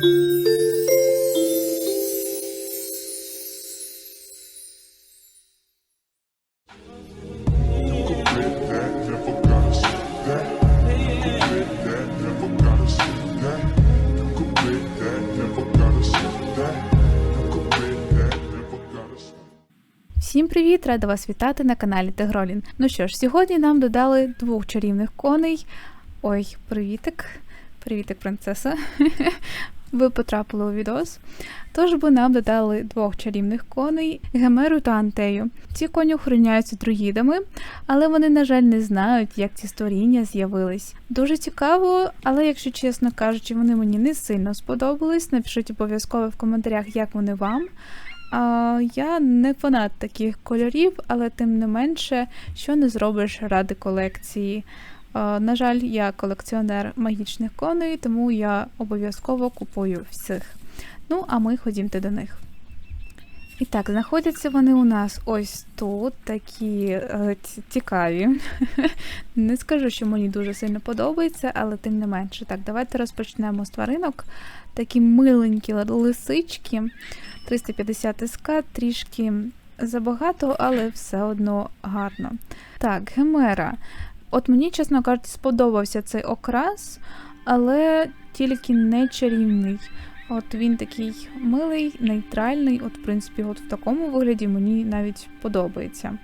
Всім привіт! Рада вас вітати на каналі Тегролін. Ну що ж, сьогодні нам додали двох чарівних коней. Ой, привітик, привітик, принцеса. Ви потрапили у відос. Тож би нам додали двох чарівних коней Гемеру та Антею. Ці коні охороняються друїдами, але вони, на жаль, не знають, як ці створіння з'явились. Дуже цікаво, але якщо чесно кажучи, вони мені не сильно сподобались. Напишіть обов'язково в коментарях, як вони вам. А, я не фанат таких кольорів, але тим не менше, що не зробиш ради колекції. А, на жаль, я колекціонер магічних коней, тому я обов'язково купую всіх. Ну, а ми ходімте до них. І так, знаходяться вони у нас ось тут, такі е, цікаві. не скажу, що мені дуже сильно подобається, але тим не менше. Так, давайте розпочнемо з тваринок. Такі миленькі лисички. 350 СК, трішки забагато, але все одно гарно. Так, Гемера. От мені, чесно кажучи, сподобався цей окрас, але тільки не чарівний. От він такий милий, нейтральний. От, в принципі, от в такому вигляді мені навіть подобається.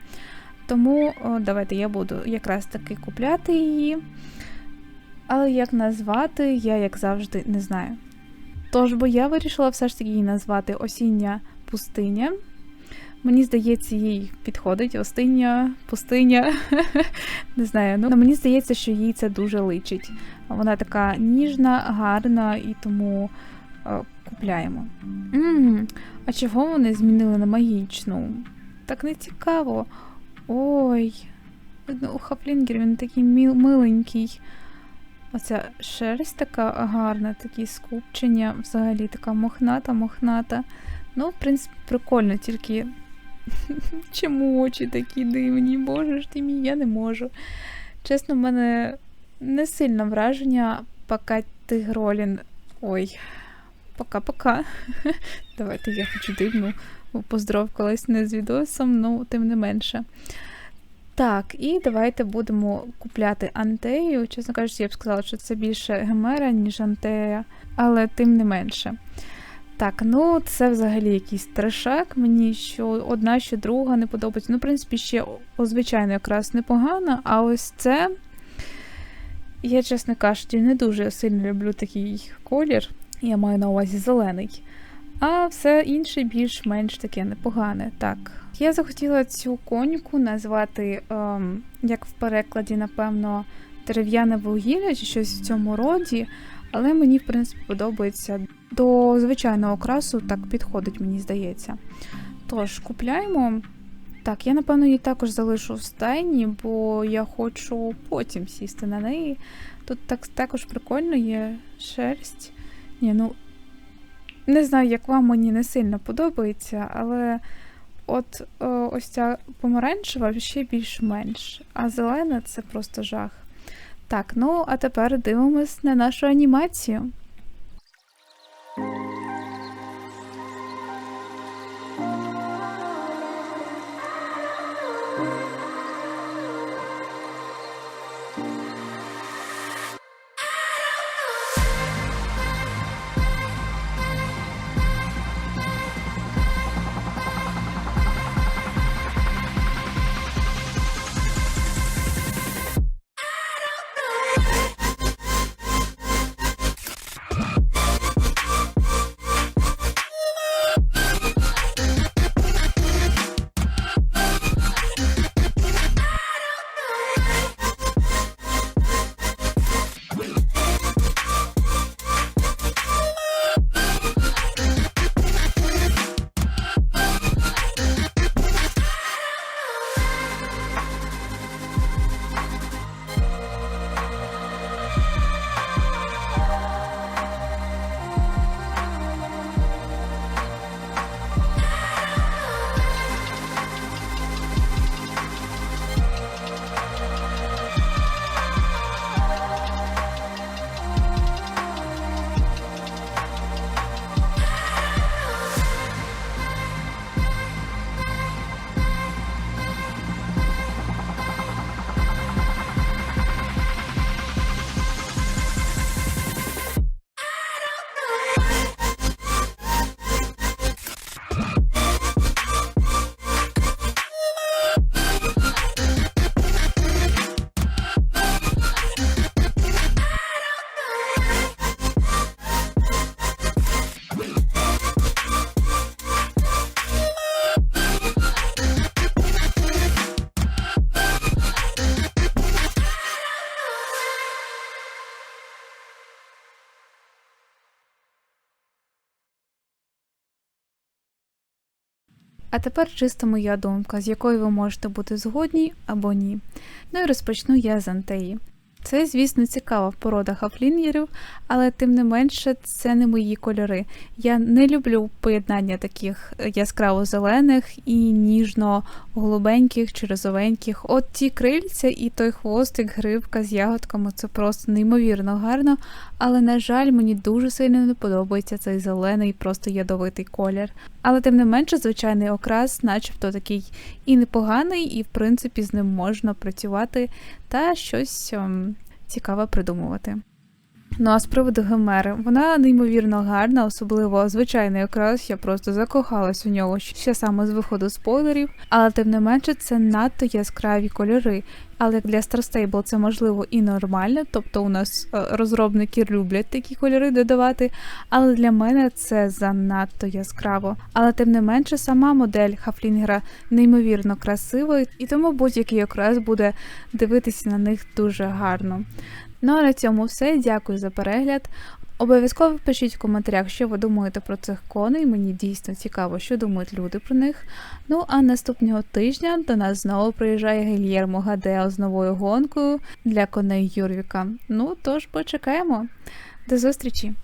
Тому о, давайте я буду якраз таки купляти її. Але як назвати, я, як завжди, не знаю. Тож, бо я вирішила все ж таки її назвати осіння пустиня. Мені здається, їй підходить остиня, пустиня. Не знаю. Ну мені здається, що їй це дуже личить. Вона така ніжна, гарна і тому е, купляємо. м а чого вони змінили на магічну? Так не цікаво. Ой. Видно, у Хафлінгер він такий миленький. Оця шерсть така гарна, такі скупчення, взагалі така мохната, мохната. Ну, в принципі, прикольно, тільки чому очі такі дивні, боже ж ти мій, я не можу. Чесно, в мене не сильне враження, пока тигролін. Ой, пока-пока. Давайте я хочу дивну поздров колись не з відосом, ну, тим не менше. Так, і давайте будемо купляти антею. Чесно кажучи, я б сказала, що це більше гемера, ніж антея, але тим не менше. Так, ну це взагалі якийсь трешак. Мені що одна, що друга не подобається. Ну, в принципі, ще звичайно, якраз непогано, а ось це. Я, чесно кажучи, не дуже сильно люблю такий колір. Я маю на увазі зелений. А все інше більш-менш таке непогане. Так. Я захотіла цю коньку назвати, ем, як в перекладі, напевно, дерев'яне вугілля чи щось в цьому роді, але мені, в принципі, подобається до звичайного окрасу, так підходить, мені здається. Тож, купляємо. Так, я, напевно, її також залишу в стайні, бо я хочу потім сісти на неї. Тут так, також прикольно є шерсть. Ні, ну, не знаю, як вам мені не сильно подобається, але от о, ось ця помаранчева ще більш-менш, а зелена це просто жах. Так, ну а тепер дивимось на нашу анімацію. А тепер чисто моя думка, з якою ви можете бути згодні або ні. Ну і розпочну я з антеї. Це, звісно, цікава порода хафлінгерів, але тим не менше це не мої кольори. Я не люблю поєднання таких яскраво зелених і ніжно-голубеньких чи розовеньких. От ті крильця і той хвостик, гривка з ягодками це просто неймовірно гарно. Але, на жаль, мені дуже сильно не подобається цей зелений, просто ядовитий колір. Але тим не менше, звичайний окрас, начебто такий і непоганий, і в принципі з ним можна працювати та щось цікаве придумувати. Ну а з приводу Гемери, вона неймовірно гарна, особливо звичайний окрас. Я просто закохалась у нього ще саме з виходу спойлерів, але тим не менше це надто яскраві кольори. Але як для Star Stable це можливо і нормально, тобто у нас е, розробники люблять такі кольори додавати. Але для мене це занадто яскраво. Але тим не менше, сама модель Хафлінгера неймовірно красива, і тому будь-який окрас буде дивитися на них дуже гарно. Ну а на цьому все. Дякую за перегляд. Обов'язково пишіть в коментарях, що ви думаєте про цих коней. Мені дійсно цікаво, що думають люди про них. Ну а наступного тижня до нас знову приїжджає Гільєрмо Гадео з новою гонкою для коней Юрвіка. Ну тож почекаємо. До зустрічі!